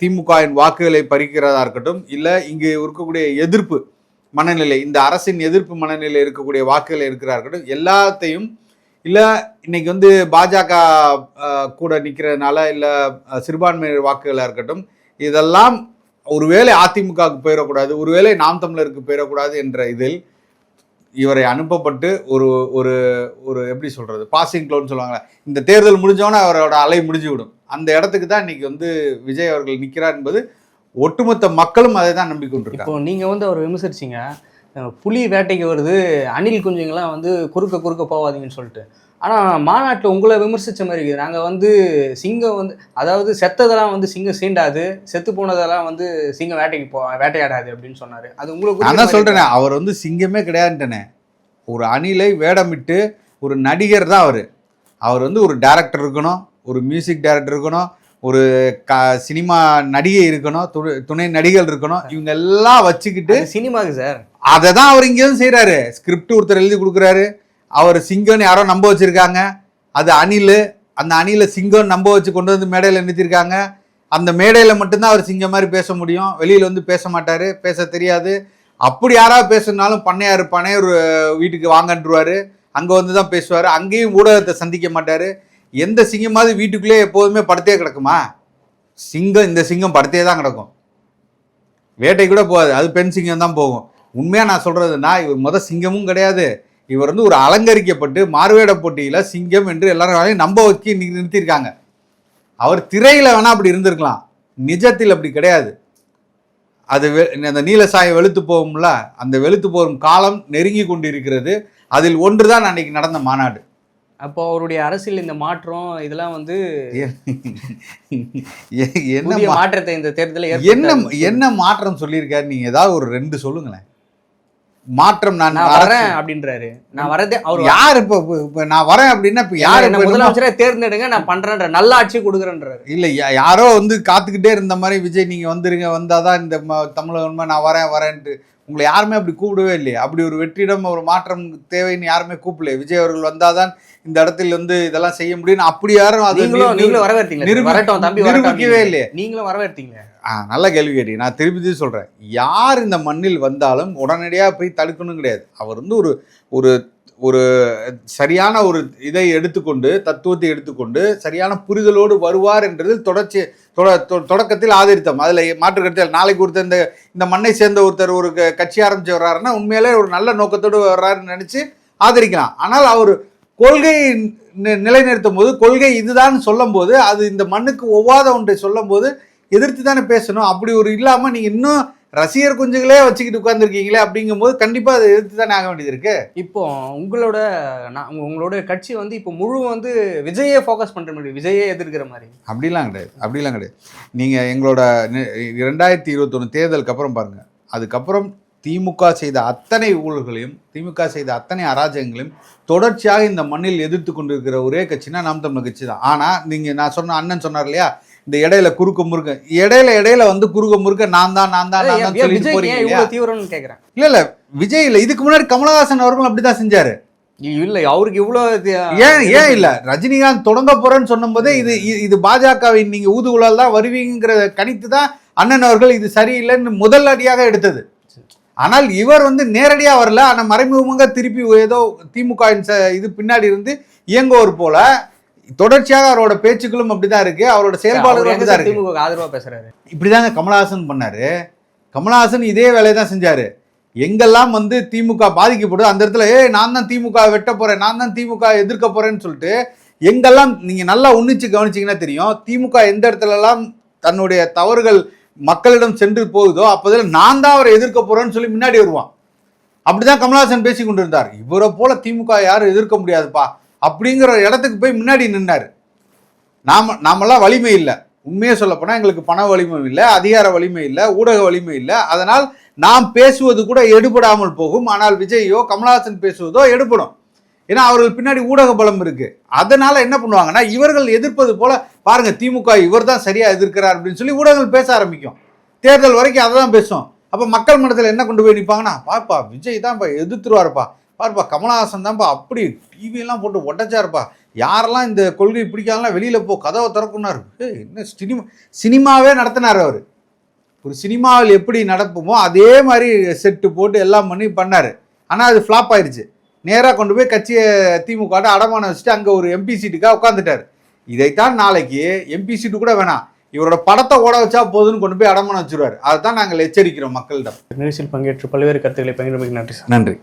திமுகவின் வாக்குகளை பறிக்கிறதா இருக்கட்டும் இல்லை இங்கு இருக்கக்கூடிய எதிர்ப்பு மனநிலை இந்த அரசின் எதிர்ப்பு மனநிலை இருக்கக்கூடிய வாக்குகள் இருக்கிறா இருக்கட்டும் எல்லாத்தையும் இல்லை இன்னைக்கு வந்து பாஜக கூட நிற்கிறதுனால இல்லை சிறுபான்மையினர் வாக்குகளாக இருக்கட்டும் இதெல்லாம் ஒருவேளை அதிமுகவுக்கு போயிடக்கூடாது ஒருவேளை நாம் தமிழருக்கு போயிடக்கூடாது என்ற இதில் இவரை அனுப்பப்பட்டு ஒரு ஒரு ஒரு எப்படி சொல்றது பாசிங் க்ளோன்னு சொல்லுவாங்களே இந்த தேர்தல் முடிஞ்சோன்னே அவரோட அலை முடிஞ்சு விடும் அந்த இடத்துக்கு தான் இன்னைக்கு வந்து விஜய் அவர்கள் நிற்கிறார் என்பது ஒட்டுமொத்த மக்களும் அதை தான் நம்பிக்கொண்டிருக்காங்க. இப்போ வந்து அவர் விமர்சிச்சிங்க. புலி வேட்டைக்கு வருது. அணில் குஞ்சுங்கெல்லாம் வந்து குறுக்க குறுக்க போகாதீங்கன்னு சொல்லிட்டு. ஆனா மாநாட்டில் உங்களை விமர்சிச்ச மாதிரி இருக்குது. நாங்க வந்து சிங்கம் வந்து அதாவது செத்ததெல்லாம் வந்து சிங்கம் சீண்டாது. செத்து போனதெல்லாம் வந்து சிங்கம் வேட்டைக்கு போ வேட்டையாடாது அப்படின்னு சொன்னாரு. அது உங்களுக்கு நான் தான் அவர் வந்து சிங்கமே கிடையாதுட்டேனே ஒரு அணிலை வேடமிட்டு ஒரு நடிகர் தான் அவர். அவர் வந்து ஒரு டைரக்டர் இருக்கணும் ஒரு மியூசிக் டைரக்டர் இருக்கணும் ஒரு க சினிமா நடிகை இருக்கணும் துணை துணை நடிகர்கள் இருக்கணும் இவங்க எல்லாம் வச்சுக்கிட்டு சினிமாக்கு சார். அதை தான் அவர் இங்கேயும் செய்கிறாரு ஸ்கிரிப்ட் ஒருத்தர் எழுதி கொடுக்குறாரு. அவர் சிங்கம்னு யாரோ நம்ப வச்சிருக்காங்க. அது அணில். அந்த அணில சிங்கம் நம்ப வச்சு கொண்டு வந்து மேடையில் நிறுத்திருக்காங்க. அந்த மேடையில் மட்டும்தான் அவர் சிங்கம் மாதிரி பேச முடியும். வெளியில் வந்து பேச மாட்டார். பேச தெரியாது. அப்படி யாராவது பேசுனாலும் பண்ணையார் பண்ணையார் வீட்டுக்கு வாங்கன்றுவார். அங்கே வந்து தான் பேசுவார். அங்கேயும் ஊடகத்தை சந்திக்க மாட்டார். எந்த சிங்கமாவது வீட்டுக்குள்ளே எப்போதுமே படுத்தே கிடக்குமா? சிங்கம் இந்த சிங்கம் படுத்தே தான் கிடக்கும். வேட்டை கூட போகாது. அது பெண் சிங்கம் தான் போகும். உண்மையாக நான் சொல்கிறதுனா இவர் முத சிங்கமும் கிடையாது. இவர் வந்து ஒரு அலங்கரிக்கப்பட்டு மாறுவேட போட்டியில் சிங்கம் என்று எல்லாரும் நம்ப வச்சு நிறுத்தியிருக்காங்க. அவர் திரையில் வேணால் அப்படி இருந்திருக்கலாம். நிஜத்தில் அப்படி கிடையாது. அது வெ- அந்த நீலசாயம் வெளுத்து போகும்ல அந்த வெளுத்து போகும் காலம் நெருங்கி கொண்டிருக்கிறது. அதில் ஒன்றுதான் அன்னைக்கு நடந்த மாநாடு. அப்போ அவருடைய அரசியல் இந்த மாற்றம் இதெல்லாம் வந்து என்ன மாற்றத்தை இந்த தேர்தலில் என்ன. என்ன மாற்றம் சொல்லியிருக்காரு? நீங்க ஏதாவது ஒரு ரெண்டு சொல்லுங்களேன். மாற்றம் நான் வரேன் அப்படின்றாரு. நான் வரதே அவர் யார் இப்ப இப்ப- நான் வரேன் அப்படின்னா இப்ப யார் முதலமைச்சரே தேர்ந்தெடுங்க நான் பண்றேன்ற நல்ல ஆட்சி கொடுக்குறேன்றாரு. இல்ல யாரோ வந்து காத்துக்கிட்டே இருந்த மாதிரி விஜய் நீங்க வந்துருங்க வந்தாதான் இந்த தமிழகம் நான் வரேன் வரேன்ட்டு. உங்களை யாருமே அப்படி கூப்பிடவே இல்லையே. அப்படி ஒரு வெற்றிடம் ஒரு மாற்றம் தேவைன்னு யாருமே கூப்பிடல விஜய் அவர்கள் வந்தாதான் இந்த இடத்துல வந்து இதெல்லாம் செய்ய முடியும்னு அப்படி யாரும் அது நீங்களும் நிரூபி- வரட்டும் தம்பி நிரூபிக்கவே இல்லையே. நீங்களும் வரவேற்றீங்க ஆ, நல்ல கேள்வி கேட்டீங்க. நான் திருப்பி சொல்றேன். யார் இந்த மண்ணில் வந்தாலும் உடனடியாக போய் தடுக்கணும் கிடையாது. அவர் வந்து ஒரு ஒரு ஒரு சரியான ஒரு இதை எடுத்துக்கொண்டு தத்துவத்தை எடுத்துக்கொண்டு சரியான புரிதலோடு வருவார் என்றது தொடர்ச்சி தொடக்கத்தில் ஆதரித்தோம். அதில் மாற்று கருத்தில் நாளைக்கு ஒருத்தர் இந்த இந்த மண்ணை சேர்ந்த ஒருத்தர் ஒரு கட்சி ஆரம்பிச்சு வர்றாருன்னா உண்மையிலே ஒரு நல்ல நோக்கத்தோடு வர்றாருன்னு நினச்சி ஆதரிக்கலாம். ஆனால் அவர் கொள்கை நி- நிலைநிறுத்தும் போது கொள்கை இதுதான் சொல்லும்போது அது இந்த மண்ணுக்கு ஒவ்வாத ஒன்றை சொல்லும்போது எதிர்த்து தானே பேசணும். அப்படி ஒரு இல்லாமல் நீங்கள் இன்னும் ரசிகர் குஞ்சுகளே வச்சுக்கிட்டு உட்காந்துருக்கீங்களே அப்படிங்கும்போது கண்டிப்பாக அதை எதிர்த்து தானே ஆக வேண்டியது இருக்கு. இப்போ உங்களோட நான் உங்க- உங்களோட கட்சி வந்து இப்போ முழு வந்து விஜயே ஃபோக்கஸ் பண்ற மாதிரி விஜயே எதிர்க்கிற மாதிரி. அப்படிலாம் கிடையாது. அப்படிலாம் கிடையாது. நீங்கள் எங்களோட ரெண்டாயிரத்தி இருபத்தொன்று தேர்தலுக்கு அப்புறம் பாருங்க. அதுக்கப்புறம் திமுக செய்த அத்தனை ஊழல்களையும் திமுக செய்த அத்தனை அராஜகங்களையும் தொடர்ச்சியாக இந்த மண்ணில் எதிர்த்து கொண்டிருக்கிற ஒரே கட்சினா நாம் தமிழர் கட்சி தான். ஆனால் நீங்கள் நான் சொன்ன அண்ணன் சொன்னார் இல்லையா? இந்த இடையில குறுக்க முறுக்க இடையில இடையில வந்து குறுக்க முறுக்க நான் தான் நான் தான் நான் தான் சொல்லிட்டு போறீங்க தீவிரம்னு கேக்குறேன்? இல்ல இல்ல விஜய் இல்ல. இதுக்கு முன்னாடி கமலஹாசன் அவர்களும் அப்படிதான் செஞ்சாரு. இல்ல அவருக்கு இவ்வளவு ஏன் ஏன் இல்ல? ரஜினிகாந்த் தொடங்க போறேன்னு இது இது- இது பாஜகவின் நீங்க ஊதுகுழல் தான் வருவீங்கிறத கணித்து தான் அண்ணன் அவர்கள் இது சரியில்லைன்னு முதல் அடியாக எடுத்தது. ஆனால் இவர் வந்து நேரடியா வரல. ஆனா மறைமுகமாக திருப்பி ஏதோ திமுக இது பின்னாடி இருந்து இயங்குவோர் போல. தொடர்ச்சியாக அவரோட பேச்சுக்களும் அப்படிதான் இருக்கு. அவரோட அவர் செயல்பாடுகளும் அப்படிதான் இருக்கு. ஆதரவா பேசுறாரு? இப்படிதாங்க கமலஹாசன் பண்ணாரு. கமலஹாசன் இதே வேலையை தான் செஞ்சாரு. எங்கெல்லாம் வந்து திமுக பாதிக்கப்படுது அந்த இடத்துல ஏய் நான் தான் திமுக வெட்ட போறேன் நான் தான் திமுக எதிர்க்க போறேன்னு சொல்லிட்டு எங்கெல்லாம் நீங்க நல்லா உன்னிச்சு கவனிச்சீங்கன்னா தெரியும் திமுக எந்த இடத்துல எல்லாம் தன்னுடைய தவறுகள் மக்களிடம் சென்று போகுதோ அப்போதில் நான் தான் அவரை எதிர்க்க போகிறேன்னு சொல்லி முன்னாடி வருவான். அப்படிதான் கமலஹாசன் பேசி கொண்டிருந்தார். இவரை போல திமுக யாரும் எதிர்க்க முடியாதுப்பா அப்படிங்கிற இடத்துக்கு போய் முன்னாடி நின்னார். நாம நாமெல்லாம் வலிமை இல்லை. உண்மையை சொல்லப்போனால் எங்களுக்கு பண வலிமை இல்லை அதிகார வலிமை இல்லை ஊடக வலிமை இல்லை. அதனால் நாம் பேசுவது கூட எடுபடாமல் போகும். ஆனால் விஜயோ கமலஹாசன் பேசுவதோ எடுபடும். ஏன்னா அவர்கள் பின்னாடி ஊடக பலம் இருக்கு. அதனால என்ன பண்ணுவாங்கன்னா இவர்கள் எதிர்ப்பது போல பாருங்க திமுக இவர் தான் சரியா எதிர்க்கிறார் அப்படின்னு சொல்லி ஊடகங்கள் பேச ஆரம்பிக்கும். தேர்தல் வரைக்கும் அதை தான் பேசும். அப்போ மக்கள் மனத்தில் என்ன கொண்டு போய் நிற்பாங்கன்னா பாப்பா விஜய் தான்ப்பா எதிர்த்துருவாருப்பா. பாருப்பா கமலஹாசன் தான்ப்பா அப்படி டிவியெல்லாம் போட்டு உடச்சாருப்பா யாரெல்லாம் இந்த கொள்கை பிடிக்காதெல்லாம் வெளியில் போ கதவை திறக்குனாரு என்ன சினிமா சினிமாவே நடத்தினார் அவர். ஒரு சினிமாவில் எப்படி நடப்புமோ அதே மாதிரி செட்டு போட்டு எல்லாம் பண்ணி பண்ணார். ஆனால் அது ஃப்ளாப் ஆயிடுச்சு நேராக கொண்டு போய் கட்சியை திமுக அடமானம் வச்சுட்டு அங்கே ஒரு எம்பி சீட்டுக்காக உட்காந்துட்டார் இதைத்தான் நாளைக்கு எம்பி சீட்டு கூட வேணாம். இவரோட படத்தை ஓட வச்சா போதுன்னு கொண்டு போய் அடமானம் வச்சிருவார். அதை தான் நாங்கள் எச்சரிக்கிறோம் மக்களிடம். நிகழ்ச்சியில் பங்கேற்று பல்வேறு கருத்துக்களை பகிர்ந்து நன்றி நன்றி.